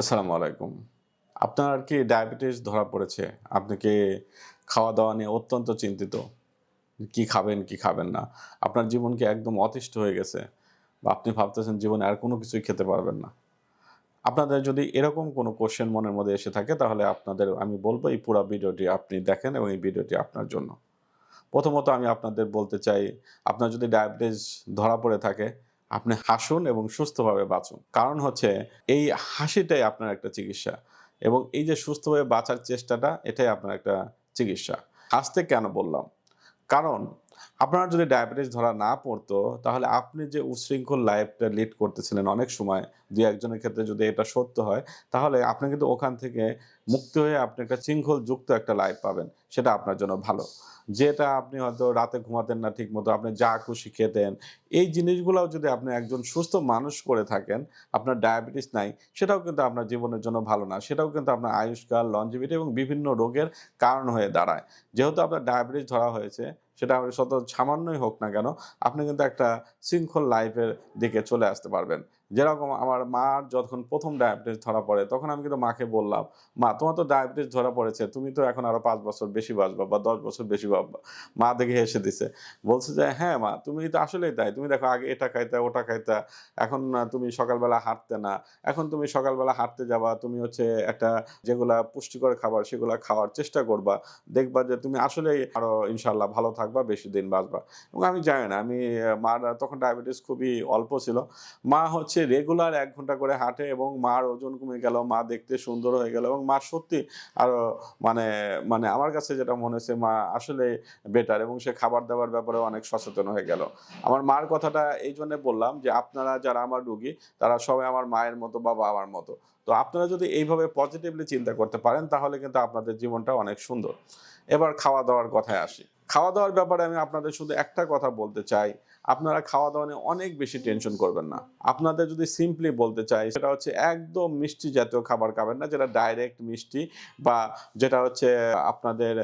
আসসালামু আলাইকুম। আপনার আর কি ডায়াবেটিস ধরা পড়েছে? আপনাকে খাওয়া দাওয়া নিয়ে অত্যন্ত চিন্তিত? কি খাবেন কি খাবেন না? আপনার জীবন কি একদম অতিষ্ঠ হয়ে গেছে? বা আপনি ভাবতেছেন জীবনে আর কোনো কিছুই খেতে পারবেন না? আপনাদের যদি এরকম কোনো কোশ্চেন মনের মধ্যে এসে থাকে, তাহলে আপনাদের, আমি বলব এই পুরো ভিডিওটি আপনি দেখেন এবং এই ভিডিওটি আপনার জন্য। প্রথমত আমি আপনাদের বলতে চাই, আপনার যদি ডায়াবেটিস ধরা পড়ে থাকে আপনি হাসুন এবং সুস্থভাবে বাঁচুন। কারণ হচ্ছে, এই হাসিটাই আপনার একটা চিকিৎসা এবং এই যে সুস্থভাবে বাঁচার চেষ্টাটা, এটাই আপনার একটা চিকিৎসা। হাসতে কেন বললাম? কারণ আপনার যদি ডায়াবেটিস ধরা না পড়তো, তাহলে আপনি যে উশৃঙ্খল লাইফটা লিড করতেছিলেন অনেক সময়, দুই একজনের ক্ষেত্রে যদি এটা সত্য হয়, তাহলে আপনি কিন্তু ওখান থেকে মুক্ত হয়ে আপনি একটা শৃঙ্খল যুক্ত একটা লাইফ পাবেন। সেটা আপনার জন্য ভালো। যেটা আপনি হয়তো রাতে ঘুমাতেন না ঠিক মতো আপনি যা খুশি খেতেন, এই জিনিসগুলোও যদি আপনি একজন সুস্থ মানুষ করে থাকেন, আপনার ডায়াবেটিস নাই, সেটাও কিন্তু আপনার জীবনের জন্য ভালো না। সেটাও কিন্তু আপনার আয়ুষ্কাল লঞ্জিভিটি এবং বিভিন্ন রোগের কারণ হয়ে দাঁড়ায়। যেহেতু আপনার ডায়াবেটিস ধরা হয়েছে সেটা শত সামান্যই হোক না কেন, আপনি কিন্তু একটা শৃঙ্খল লাইফের দিকে চলে আসতে পারবেন। যেরকম আমার মার যখন প্রথম ডায়াবেটিস ধরা পড়ে, তখন আমি কিন্তু মাকে বললাম, মা, তোমার তো ডায়াবেটিস ধরা পড়েছে, তুমি তো এখন আরও পাঁচ বছর বেশি বাঁচবা বা দশ বছর বেশি বাঁচবা। মা দেখে হেসে দিছে। বলছে যে হ্যাঁ মা, তুমি তো আসলেই তাই। তুমি দেখো আগে এটা খাইতা, ওটা খাইতা। এখন তুমি সকালবেলা হাঁটতে না। এখন তুমি সকালবেলা হাঁটতে যাবা, তুমি হচ্ছে একটা যেগুলা পুষ্টিকর খাবার সেগুলা খাওয়ার চেষ্টা করবা। দেখবা যে তুমি আসলেই আরও ইনশাল্লাহ ভালো থাকবা, বেশি দিন বাঁচবা। এবং আমি জানি না, আমি মার, তখন ডায়াবেটিস খুবই অল্প ছিল। মা হচ্ছে রেগুলার এক ঘণ্টা করে হাঁটে এবং মার ওজন কমে গেল, মা দেখতে সুন্দর হয়ে গেল এবং মা সত্যি আরও মানে মানে আমার কাছে যেটা মনে হচ্ছে মা আসলে বেটার এবং সে খাবার দাবার ব্যাপারে অনেক সচেতন হয়ে গেল। আমার মার কথাটা এই জন্য বললাম যে আপনারা যারা আমার রুগী, তারা সবাই আমার মায়ের মতো বা বাবার মতো। তো আপনারা যদি এইভাবে পজিটিভলি চিন্তা করতে পারেন, তাহলে কিন্তু আপনাদের জীবনটা অনেক সুন্দর। এবার খাওয়া দাওয়ার কথায় আসি। খাওয়া দাওয়ার ব্যাপারে আমি আপনাদের শুধু একটা কথা বলতে চাই। আপনারা খাওয়া দাওয়া নিয়ে অনেক বেশি টেনশন করবেন না। আপনাদের যদি সিম্পলি বলতে চাই, সেটা হচ্ছে একদম মিষ্টি জাতীয় খাবার খাবেন না, যেটা ডাইরেক্ট মিষ্টি বা যেটা হচ্ছে আপনাদের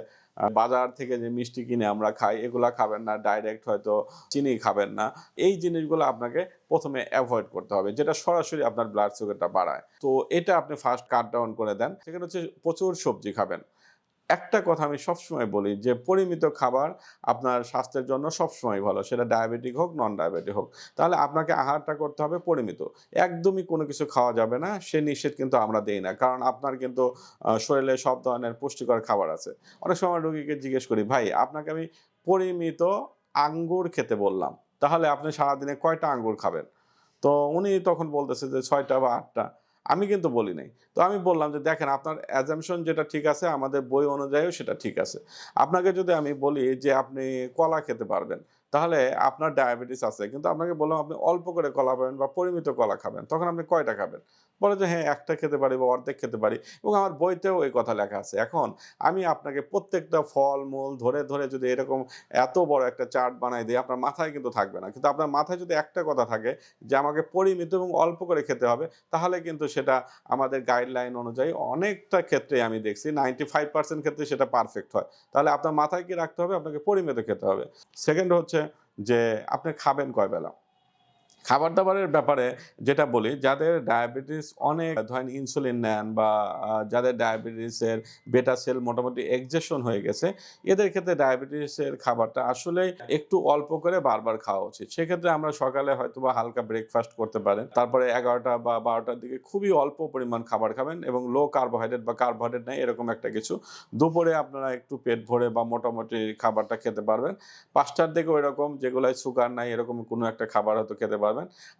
বাজার থেকে যে মিষ্টি কিনে আমরা খাই, এগুলা খাবেন না ডাইরেক্ট হয়তো চিনি খাবেন না। এই জিনিসগুলো আপনাকে প্রথমে অ্যাভয়েড করতে হবে, যেটা সরাসরি আপনার ব্লাড সুগারটা বাড়ায়। তো এটা আপনি ফার্স্ট কাট ডাউন করে দেন, সেখানে হচ্ছে প্রচুর সবজি খাবেন। একটা কথা আমি সবসময় বলি যে, পরিমিত খাবার আপনার স্বাস্থ্যের জন্য সবসময় ভালো। সেটা ডায়াবেটিক হোক নন ডায়াবেটিক হোক। তাহলে আপনাকে আহারটা করতে হবে পরিমিত। একদমই কোনো কিছু খাওয়া যাবে না, সে নিষেধ কিন্তু আমরা দেই না। কারণ আপনার কিন্তু শরীরে সব ধরনের পুষ্টিকর খাবার আছে। অনেক সময় রোগীকে জিজ্ঞেস করি, ভাই, আপনাকে আমি পরিমিত আঙ্গুর খেতে বললাম। তাহলে আপনি সারাদিনে কয়টা আঙ্গুর খাবেন? তো উনি তখন বলতেছে যে, ছয়টা বা আটটা। আমি কিন্তু বলি নাই। তো আমি বললাম যে, দেখেন, আপনার অ্যাজামশন যেটা ঠিক আছে, আমাদের বই অনুযায়ীও সেটা ঠিক আছে। আপনাকে যদি আমি বলি যে, আপনি কলা খেতে পারবেন তাহলে আপনার ডায়াবেটিস আছে। কিন্তু আপনাকে বললাম, আপনি অল্প করে কলা পাবেন বা পরিমিত কলা খাবেন, তখন আপনি কয়টা খাবেন? বলে যে হ্যাঁ একটা খেতে পারি বা অর্ধেক খেতে পারি। এবং আমার বইতেও এই কথা লেখা আছে। এখন আমি আপনাকে প্রত্যেকটা ফল মূল ধরে ধরে যদি এরকম এত বড় একটা চার্ট বানাই দিই, আপনার মাথায় কিন্তু থাকবে না। কিন্তু আপনার মাথায় যদি একটা কথা থাকে যে, আমাকে পরিমিত এবং অল্প করে খেতে হবে, তাহলে কিন্তু সেটা আমাদের গাইডলাইন অনুযায়ী অনেকটা ক্ষেত্রে আমি দেখছি নাইনটি ফাইভ পার্সেন্ট ক্ষেত্রে সেটা পারফেক্ট হয়। তাহলে আপনার মাথায় কি রাখতে হবে? আপনাকে পরিমিত খেতে হবে। সেকেন্ড হচ্ছে যে আপনি খাবেন কয় বেলা? খাবার দাবারের ব্যাপারে যেটা বলি, যাদের ডায়াবেটিস অনেক, ধরেন ইনসুলিন নেন বা যাদের ডায়াবেটিসের বেটা সেল মোটামুটি এক্সেশন হয়ে গেছে, এদের ক্ষেত্রে ডায়াবেটিসের খাবারটা আসলে একটু অল্প করে বারবার খাওয়া উচিত। সেক্ষেত্রে আমরা সকালে হয়তো বা হালকা ব্রেকফাস্ট করতে পারেন, তারপরে এগারোটা বা বারোটার দিকে খুবই অল্প পরিমাণ খাবার খাবেন এবং লো কার্বোহাইড্রেট বা কার্বোহাইড্রেট নেই, এরকম একটা কিছু। দুপুরে আপনারা একটু পেট ভরে বা মোটামুটি খাবারটা খেতে পারবেন। পাঁচটার দিকে এরকম যেগুলো সুগার নাই, এরকম কোনো একটা খাবার হয়তো খেতে পারবেন।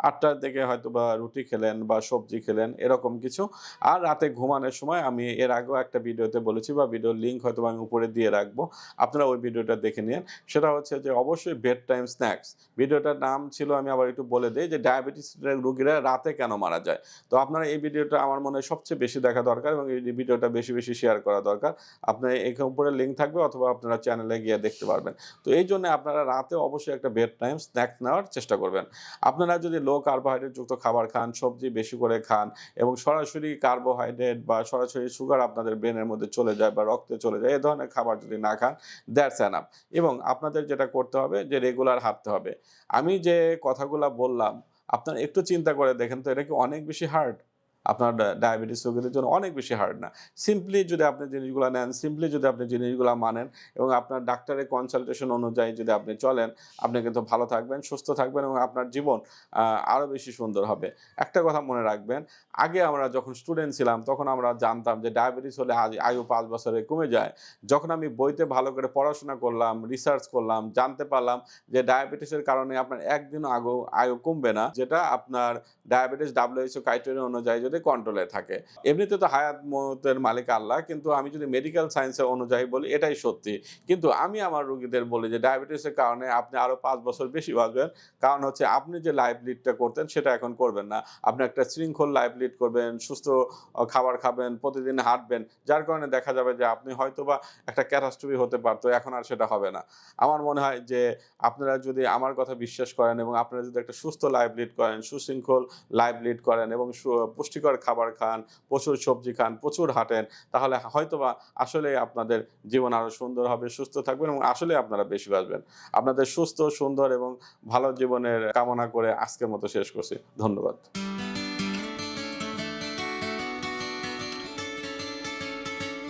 আটটার দিকে হয়তো বা রুটি খেলেন বা সবজি খেলেন, এরকম কিছু। আর রাতে ঘুমানোর সময় আমি এর আগেও একটা ভিডিওতে বলেছি বা ভিডিওর লিঙ্ক হয়তো আমি উপরে দিয়ে রাখব। আপনারা ওই ভিডিওটা দেখে নিন। সেটা হচ্ছে যে অবশ্যই বেড টাইম স্ন্যাক্স। ভিডিওটার নাম ছিল আমি আবার একটু বলে দিই যে ডায়াবেটিস রোগীরা রাতে কেন মারা যায়? তো আপনারা এই ভিডিওটা আমার মনে হয় সবচেয়ে বেশি দেখা দরকার এবং এই ভিডিওটা বেশি বেশি শেয়ার করা দরকার। আপনার এখানে উপরে লিঙ্ক থাকবে অথবা আপনারা চ্যানেলে গিয়ে দেখতে পারবেন। তো এই জন্য আপনারা রাতে অবশ্যই একটা বেড টাইম স্ন্যাক্স নেওয়ার চেষ্টা করবেন। আপনারা যদি লো কার্বোহাইড্রেট যুক্ত খাবার খান, সবজি বেশি করে খান এবং সরাসরি কার্বোহাইড্রেট বা সরাসরি সুগার আপনাদের ব্রেনের মধ্যে চলে যায় বা রক্তে চলে যায়, এ ধরনের খাবার যদি না খান দ্যাটস অ্যানাপ এবং আপনাদের যেটা করতে হবে যে রেগুলার হাঁটতে হবে। আমি যে কথাগুলো বললাম, আপনার একটু চিন্তা করে দেখেন তো এটা কি অনেক বেশি হার্ড আপনার ডায়াবেটিস রোগীদের জন্য অনেক বেশি হার্ড না। সিম্পলি যদি আপনি জিনিসগুলো নেন সিম্পলি যদি আপনি জিনিসগুলো মানেন এবং আপনার ডাক্তারের কনসালটেশন অনুযায়ী যদি আপনি চলেন, আপনি কিন্তু ভালো থাকবেন, সুস্থ থাকবেন এবং আপনার জীবন আরও বেশি সুন্দর হবে। একটা কথা মনে রাখবেন, আগে আমরা যখন স্টুডেন্ট ছিলাম, তখন আমরা জানতাম যে ডায়াবেটিস হলে আয়ু পাঁচ বছরে কমে যায়। যখন আমি বইতে ভালো করে পড়াশোনা করলাম রিসার্চ করলাম, জানতে পারলাম যে ডায়াবেটিসের কারণে আপনার একদিন আগেও আয়ু কমবে না, যেটা আপনার ডায়াবেটিস ডাব্লিউএইচও ক্রাইটেরিয়া অনুযায়ী যদি কন্ট্রোলে থাকে। এমনিতে তো হায়াত মতের মালিক আল্লাহ, কিন্তু আমি যদি মেডিকেল সায়েন্সের অনুযায়ী বলি, এটাই সত্যি। কিন্তু আমি আমার রোগীদের বলি যে ডায়াবেটিসের কারণে আপনি আরও পাঁচ বছর বেশি বাঁচবেন। কারণ হচ্ছে আপনি যে লাইফ লিডটা করতেন, সেটা এখন করবেন না। আপনি একটা শৃঙ্খল লাইফ লিড করবেন, সুস্থ খাবার খাবেন, প্রতিদিন হাঁটবেন। যার কারণে দেখা যাবে যে, আপনি হয়তো বা একটা ক্যাটাস্ট্রফি হতে পারতো, এখন আর সেটা হবে না। আমার মনে হয় যে, আপনারা যদি আমার কথা বিশ্বাস করেন এবং আপনারা যদি একটা সুস্থ লাইফ লিড করেন, সুশৃঙ্খল লাইফ লিড করেন এবং সু- পুষ্টিকর খাবার খান, প্রচুর সবজি খান, প্রচুর হাঁটেন, তাহলে হয়তোবা আসলে আপনাদের জীবন আরও সুন্দর হবে, সুস্থ থাকবেন এবং আসলে আপনারা বেশি বাঁচবেন। আপনাদের সুস্থ, সুন্দর এবং ভালো জীবনের কামনা করে আজকের মতো শেষ করছি। ধন্যবাদ।